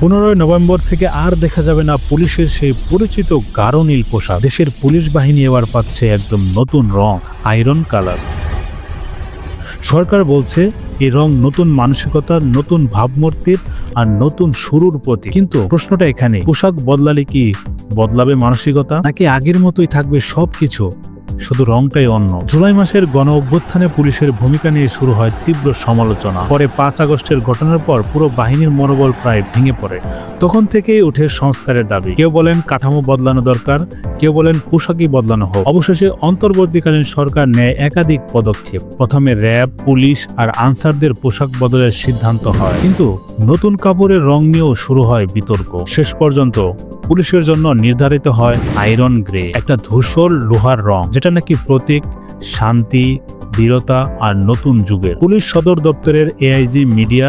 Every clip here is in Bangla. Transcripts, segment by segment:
পনেরোই নভেম্বর থেকে আর দেখা যাবে না পুলিশের সেই পরিচিত গাঢ় নীল পোশাক। দেশের পুলিশ বাহিনী এবার পাচ্ছে একদম নতুন রং আয়রন কালার সরকার বলছে এই রং নতুন মানসিকতার নতুন ভাবমূর্তির আর নতুন শুরুর প্রতি কিন্তু প্রশ্নটা এখানে পোশাক বদলালে কি বদলাবে মানসিকতা? নাকি আগের মতোই থাকবে সবকিছু? শুধু রংটাই অন্য। জুলাই মাসের গণ অভ্যুত্থানে পুলিশের ভূমিকা নিয়ে শুরু হয় তীব্র সমালোচনা। পরে পাঁচ আগস্টের ঘটনার পর পুরো বাহিনীর মনোবল প্রায় ভেঙে পড়ে। তখন থেকেই উঠে সংস্কারের দাবি। কেউ বলেন কাঠামো বদলানো দরকার, কেউ বলেন পোশাকই বদলানো হোক। অবশেষে অন্তর্বর্তীকালীন সরকার নেয় একাধিক পদক্ষেপ। প্রথমে র্যাব, পুলিশ আর আনসারদের পোশাক বদলের সিদ্ধান্ত হয়। কিন্তু নতুন কাপড়ের রং নিয়েও শুরু হয় বিতর্ক। শেষ পর্যন্ত পুলিশের জন্য নির্ধারিত হয় আয়রন গ্রে, একটা ধূসর লোহার রং, যেটা নাকি প্রতীক, শান্তি বীরতা আর নতুন যুগের। পুলিশ সদর দপ্তরের AIG media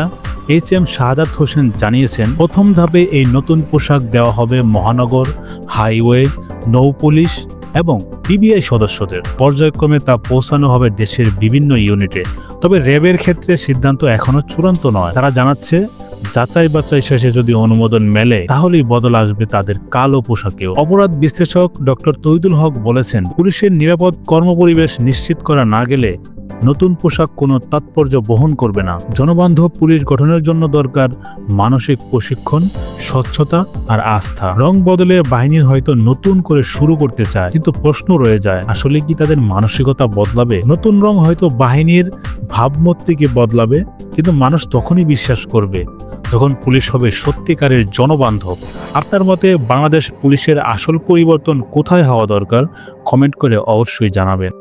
H M Shahadat Hossain জানিয়েছেন, প্রথম ধাপে এই নতুন পোশাক দেওয়া হবে মহানগর, হাইওয়ে, নৌ পুলিশ এবং পিবিআই সদস্যদের। পর্যায়ক্রমে তা পৌঁছানো হবে দেশের বিভিন্ন ইউনিটে। তবে র্যাবের ক্ষেত্রে সিদ্ধান্ত এখনও চূড়ান্ত নয়। তারা জানাচ্ছে যাচাই বাছাই শেষে যদি অনুমোদন মেলে, তাহলেই বদল আসবে তাদের কালো পোশাকেও। অপরাধ বিশ্লেষক ডক্টর তৈদুল হক বলেছেন, পুলিশের নিরাপদ কর্মপরিবেশ নিশ্চিত করা না গেলে নতুন পোশাক কোনো তাৎপর্য বহন করবে না। জনবান্ধব পুলিশ গঠনের জন্য দরকার মানসিক প্রশিক্ষণ, স্বচ্ছতা আর আস্থা। রং বদলে বাহিনীর হয়তো নতুন করে শুরু করতে চায়, কিন্তু প্রশ্ন রয়ে যায়, আসলে কি তাদের মানসিকতা বদলাবে? নতুন রং হয়তো বাহিনীর ভাবমূর্তিকে বদলাবে, কিন্তু মানুষ তখনই বিশ্বাস করবে। যখন পুলিশ হবে, সত্যিকারের জনবান্ধব। আপনার মতে বাংলাদেশ পুলিশের আসল পরিবর্তন কোথায় হওয়া দরকার? কমেন্ট করে অবশ্যই জানাবেন।